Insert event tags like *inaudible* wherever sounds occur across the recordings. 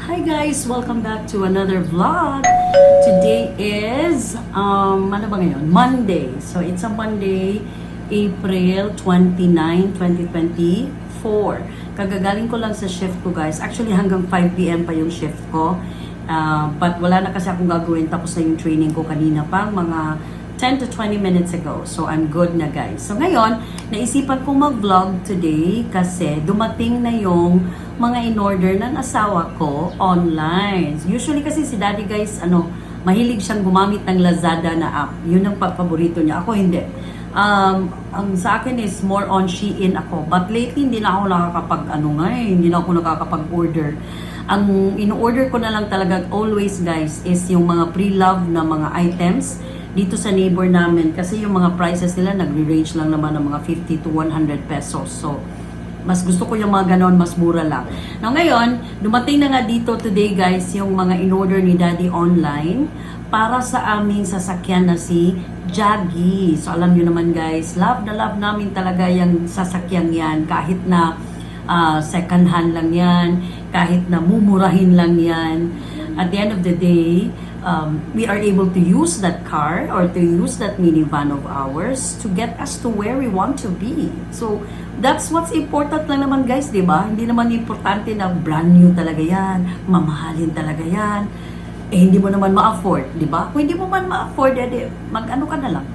Hi guys! Welcome back to another vlog. Today is, um, ano ba ngayon? Monday. So it's a Monday, April 29, 2024. Kagagaling ko lang sa shift ko guys. Actually hanggang 5pm pa yung shift ko. Uh, but wala na kasi akong gagawin. Tapos na yung training ko kanina pang mga 10 to 20 minutes ago. So, I'm good na guys. So, ngayon, naisipan ko mag-vlog today kasi dumating na yung mga in-order ng asawa ko online. Usually kasi si daddy guys, ano, mahilig siyang gumamit ng Lazada na app. Yun ang pa- paborito niya. Ako hindi. Um, ang sa akin is more on Shein ako. But lately, hindi na ako nakakapag, ano nga eh, hindi na ako nakakapag-order. Ang in-order ko na lang talaga always guys is yung mga pre-love na mga items dito sa neighbor namin kasi yung mga prices nila nagre-range lang naman ng mga 50 to 100 pesos. So, mas gusto ko yung mga ganon, mas mura lang. Now ngayon, dumating na nga dito today guys yung mga in-order ni Daddy online para sa aming sasakyan na si Jaggy. So alam nyo naman guys, love na love namin talaga yung sasakyan yan kahit na ah, second hand lang yan, kahit na mumurahin lang yan. At the end of the day, um, we are able to use that car or to use that minivan of ours to get us to where we want to be. So, that's what's important lang naman guys, di ba? Hindi naman importante na brand new talaga yan, mamahalin talaga yan. Eh, hindi mo naman ma-afford, di ba? Kung hindi mo man ma-afford, edi, mag-ano ka na lang.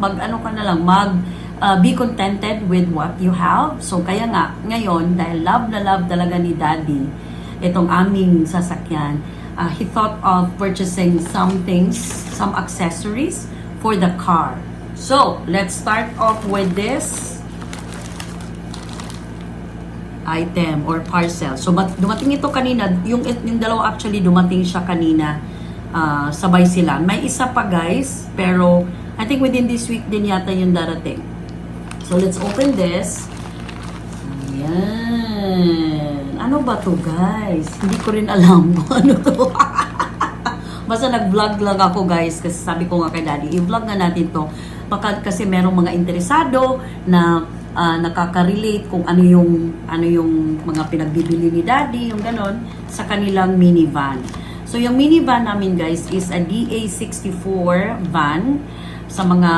Mag-ano ka na lang, mag uh, be contented with what you have. So, kaya nga, ngayon, dahil love na love talaga ni Daddy, itong aming sasakyan, uh, he thought of purchasing some things, some accessories for the car. So, let's start off with this item or parcel. So, dumating ito kanina, yung, yung dalawa actually dumating siya kanina, uh, sabay sila. May isa pa guys, pero I think within this week din yata yung darating. So, let's open this. Ayan. Ano ba to guys? Hindi ko rin alam kung ano to. *laughs* Basta nag-vlog lang ako guys kasi sabi ko nga kay daddy, i-vlog nga natin to. Baka kasi merong mga interesado na ah, nakaka-relate kung ano yung ano yung mga pinagbibili ni daddy, yung ganon, sa kanilang minivan. So yung minivan namin guys is a DA64 van sa mga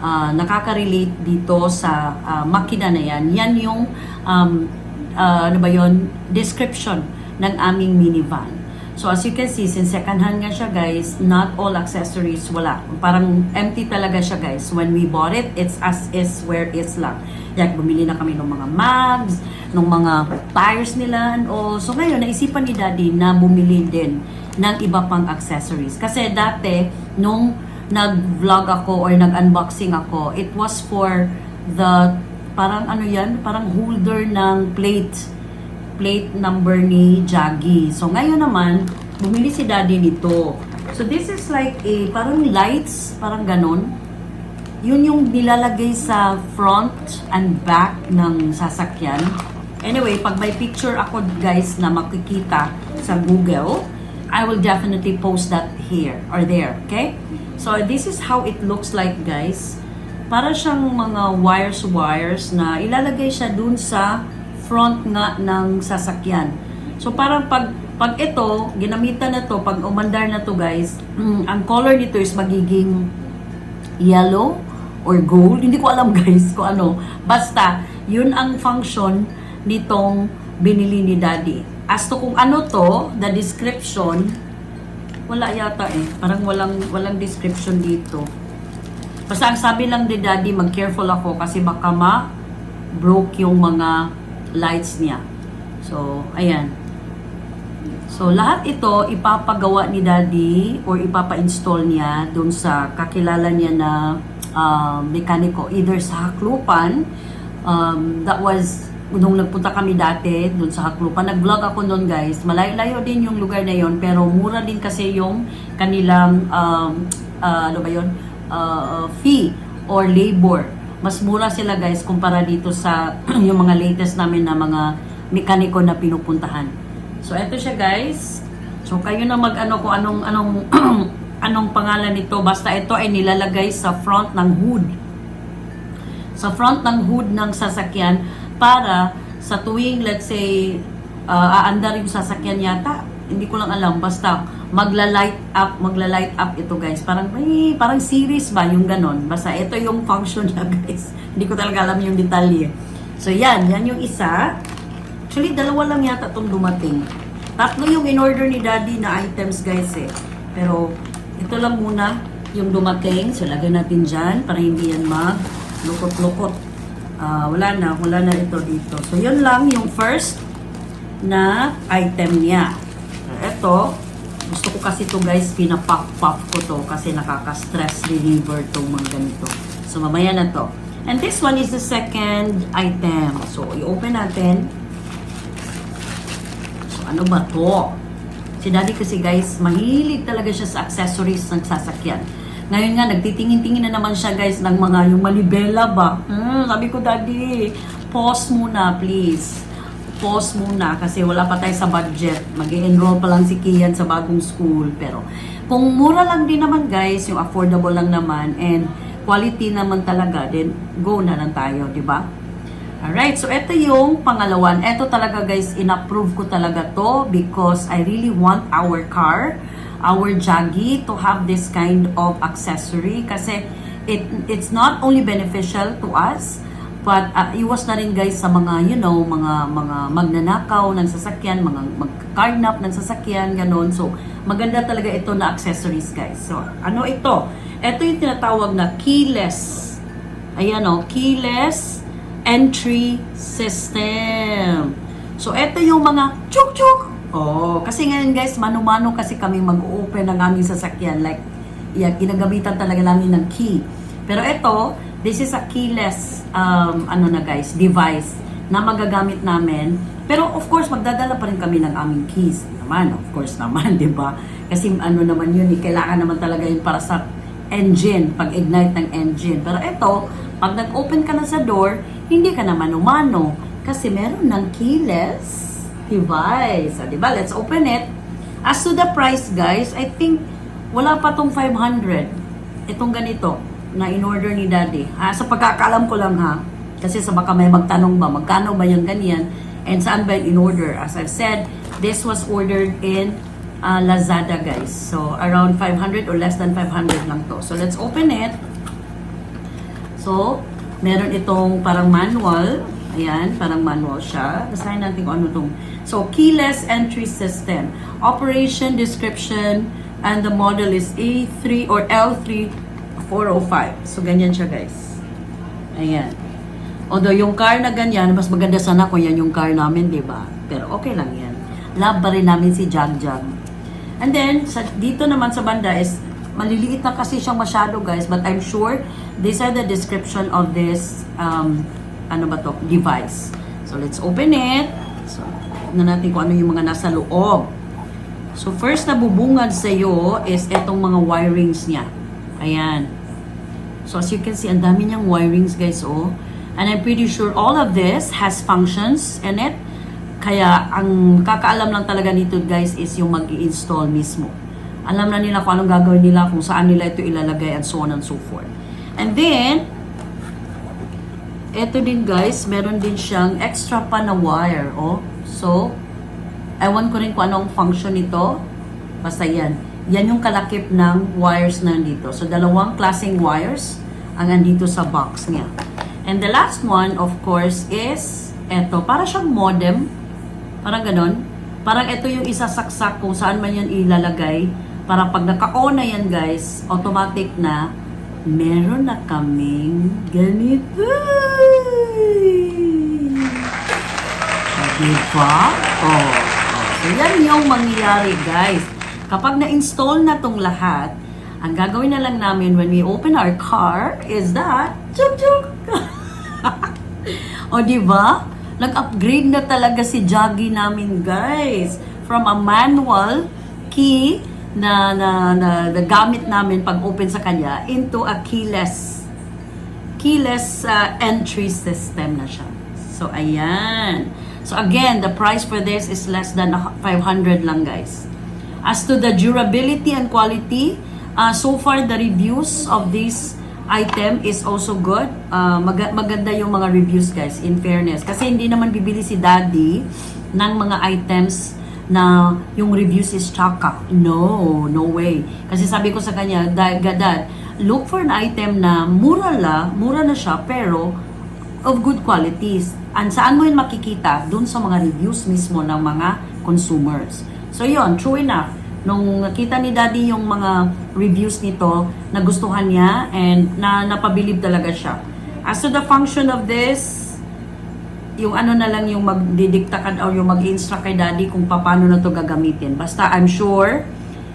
ah, nakaka-relate dito sa ah, makina na yan. Yan yung um, ah, ano ba yon description ng aming minivan. So as you can see, since second hand nga siya guys, not all accessories wala. Parang empty talaga siya guys. When we bought it, it's as is where is lang. Like bumili na kami ng mga mags, ng mga tires nila and all. So ngayon, naisipan ni daddy na bumili din ng iba pang accessories. Kasi dati, nung nag-vlog ako or nag-unboxing ako, it was for the, parang ano yan, parang holder ng plate plate number ni Jaggy. So, ngayon naman, bumili si daddy nito. So, this is like a, parang lights, parang ganon. Yun yung nilalagay sa front and back ng sasakyan. Anyway, pag may picture ako guys na makikita sa Google, I will definitely post that here or there, okay? So, this is how it looks like guys. Para siyang mga wires-wires na ilalagay siya dun sa front nga ng sasakyan. So parang pag pag ito, ginamitan na to, pag umandar na to guys, mm, ang color nito is magiging yellow or gold. Hindi ko alam *laughs* guys kung ano. Basta, yun ang function nitong binili ni daddy. As to kung ano to, the description, wala yata eh. Parang walang, walang description dito. Basta ang sabi lang ni daddy, mag-careful ako kasi baka ma-broke yung mga lights niya. So, ayan. So, lahat ito ipapagawa ni daddy or ipapa-install niya dun sa kakilala niya na uh, mekaniko. Either sa Haklupan, um, that was nung nagpunta kami dati dun sa Haklupan. Nag-vlog ako noon guys. Malayo-layo din yung lugar na yon pero mura din kasi yung kanilang um, uh, ano ba yun? Uh, fee or labor mas mura sila guys kumpara dito sa *clears throat* yung mga latest namin na mga mekaniko na pinupuntahan. So eto siya guys. So kayo na mag-ano kung anong anong *clears throat* anong pangalan nito basta ito ay nilalagay sa front ng hood. Sa front ng hood ng sasakyan para sa tuwing let's say uh, aandar yung sasakyan yata hindi ko lang alam. Basta, magla-light up, magla-light up ito guys. Parang, may, parang series ba yung ganon. Basta, ito yung function niya *laughs* guys. hindi ko talaga alam yung detalye. So, yan. Yan yung isa. Actually, dalawa lang yata itong dumating. Tatlo yung in-order ni Daddy na items guys eh. Pero, ito lang muna yung dumating. So, lagyan natin dyan para hindi yan mag-lukot-lukot. Ah, wala na, wala na ito dito. So, yun lang yung first na item niya. Ito, gusto ko kasi to guys, pinapuff-puff ko to kasi nakaka-stress reliever tong mga ganito. So, mamaya na to. And this one is the second item. So, i-open natin. So, ano ba to? Si Daddy kasi guys, mahilig talaga siya sa accessories ng sasakyan. Ngayon nga, nagtitingin-tingin na naman siya guys ng mga yung malibela ba? Hmm, sabi ko, Daddy, pause muna please. Pause muna kasi wala pa tayo sa budget. mag enroll pa lang si Kian sa bagong school. Pero kung mura lang din naman guys, yung affordable lang naman and quality naman talaga, then go na lang tayo, di ba? Alright, so ito yung pangalawan. Ito talaga guys, in-approve ko talaga to because I really want our car, our Jaggy to have this kind of accessory kasi it it's not only beneficial to us, but uh, iwas na rin guys sa mga, you know, mga mga magnanakaw ng sasakyan, mga magkarnap ng sasakyan, ganon. So, maganda talaga ito na accessories guys. So, ano ito? Ito yung tinatawag na keyless. Ayan o, keyless entry system. So, ito yung mga chuk-chuk. Oh, kasi ngayon guys, mano-mano kasi kami mag-open ng aming sasakyan. Like, yeah, ginagamitan talaga namin ng key. Pero ito, this is a keyless, um, ano na guys, device na magagamit namin. Pero of course, magdadala pa rin kami ng aming keys naman. Of course naman, *laughs* di ba? Kasi ano naman yun, eh, kailangan naman talaga yun para sa engine, pag-ignite ng engine. Pero ito, pag nag-open ka na sa door, hindi ka naman umano. Kasi meron ng keyless device. So, di ba? Let's open it. As to the price, guys, I think wala pa tong 500. Itong ganito na in-order ni Daddy. Ha? Sa pagkakalam ko lang ha. Kasi sa baka may magtanong ba, magkano ba yung ganyan? And saan ba yung in-order? As I've said, this was ordered in uh, Lazada, guys. So, around 500 or less than 500 lang to. So, let's open it. So, meron itong parang manual. Ayan, parang manual siya. Basahin natin kung ano itong. So, keyless entry system. Operation description and the model is A3 or L3405. So, ganyan siya, guys. Ayan. Although yung car na ganyan, mas maganda sana kung yan yung car namin, di ba? Pero okay lang yan. Love pa rin namin si Jag Jag. And then, sa, dito naman sa banda is, maliliit na kasi siyang masyado guys, but I'm sure these are the description of this, um, ano ba to, device. So, let's open it. So, tignan natin kung ano yung mga nasa loob. So, first na bubungad sa iyo is etong mga wirings niya. Ayan. So, as you can see, ang dami niyang wirings guys, oh. And I'm pretty sure all of this has functions in it. Kaya, ang kakaalam lang talaga nito guys is yung mag install mismo. Alam na nila kung anong gagawin nila, kung saan nila ito ilalagay, and so on and so forth. And then, eto din guys, meron din siyang extra pa na wire, oh. So, ewan ko rin kung anong function nito. Basta yan. Yan yung kalakip ng wires na nandito. So, dalawang klaseng wires ang andito sa box niya. And the last one, of course, is eto. Para siyang modem. Parang ganon. Parang ito yung isasaksak kung saan man yan ilalagay. Para pag naka-on na yan, guys, automatic na meron na kaming ganito. Diba? Oh, oh. So, yan yung mangyayari, guys. Kapag na-install na tong lahat, ang gagawin na lang namin when we open our car is that, chuk chuk! *laughs* o, di? Nag-upgrade na talaga si Jaggy namin, guys. From a manual key na, na, na, na gamit namin pag open sa kanya into a keyless keyless uh, entry system na siya. So, ayan. So, again, the price for this is less than 500 lang, guys. As to the durability and quality, uh, so far the reviews of this item is also good. Uh, mag- maganda yung mga reviews guys, in fairness. Kasi hindi naman bibili si daddy ng mga items na yung reviews is chaka. No, no way. Kasi sabi ko sa kanya, dad, dad, look for an item na mura la, mura na siya, pero of good qualities. And saan mo yun makikita? Doon sa mga reviews mismo ng mga consumers. So yun, true enough. Nung nakita ni Daddy yung mga reviews nito, nagustuhan niya and na napabilib talaga siya. As to the function of this, yung ano na lang yung magdidikta ka o yung mag-instruct kay daddy kung paano na to gagamitin. Basta I'm sure,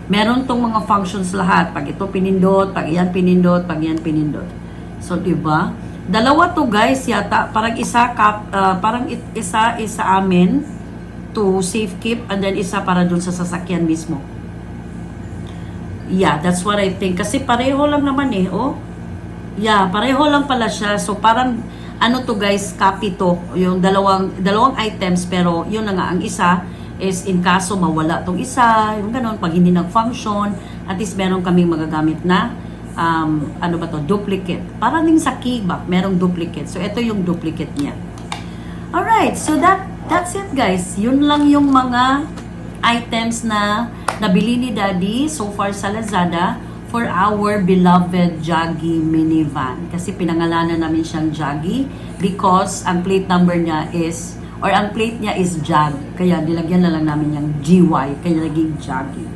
meron tong mga functions lahat. Pag ito pinindot, pag iyan pinindot, pag iyan pinindot. So, di ba? Dalawa to guys yata. Parang isa, kap, ah, parang isa, isa amin to safe keep and then isa para dun sa sasakyan mismo. Yeah, that's what I think. Kasi pareho lang naman eh, oh. Yeah, pareho lang pala siya. So parang ano to guys, copy to. Yung dalawang dalawang items pero yun na nga ang isa is in kaso mawala tong isa, yung ganun pag hindi nag-function, at least meron kaming magagamit na um, ano ba to, duplicate. Parang din sa keyback, merong duplicate. So ito yung duplicate niya. Alright, so that that's it guys. Yun lang yung mga items na nabili ni Daddy so far sa Lazada for our beloved Jaggy minivan. Kasi pinangalanan namin siyang Jaggy because ang plate number niya is or ang plate niya is Jag. Kaya nilagyan na lang namin yung GY. Kaya naging Jaggy.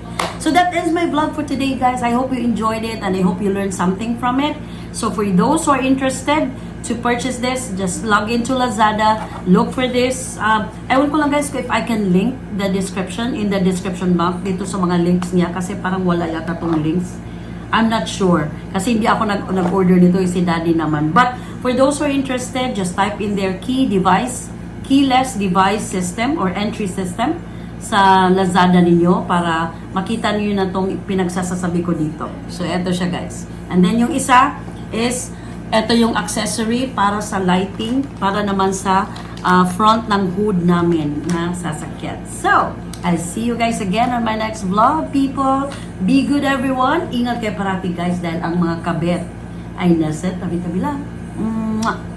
So that ends my vlog for today, guys. I hope you enjoyed it and I hope you learned something from it. So for those who are interested to purchase this, just log into Lazada, look for this. Um, ewan ko lang guys if I can link the description in the description box dito sa mga links niya kasi parang wala yata tong links. I'm not sure. Kasi hindi ako nag- nag-order nito, yung si daddy naman. But for those who are interested, just type in their key device, keyless device system or entry system sa Lazada ninyo para makita niyo na tong pinagsasasabi ko dito. So, eto siya guys. And then yung isa is, eto yung accessory para sa lighting, para naman sa ah, front ng hood namin na sasakyan. So, I'll see you guys again on my next vlog, people. Be good, everyone. Ingat kayo parati, guys, dahil ang mga kabet ay nasa tabi-tabi lang. Mwah!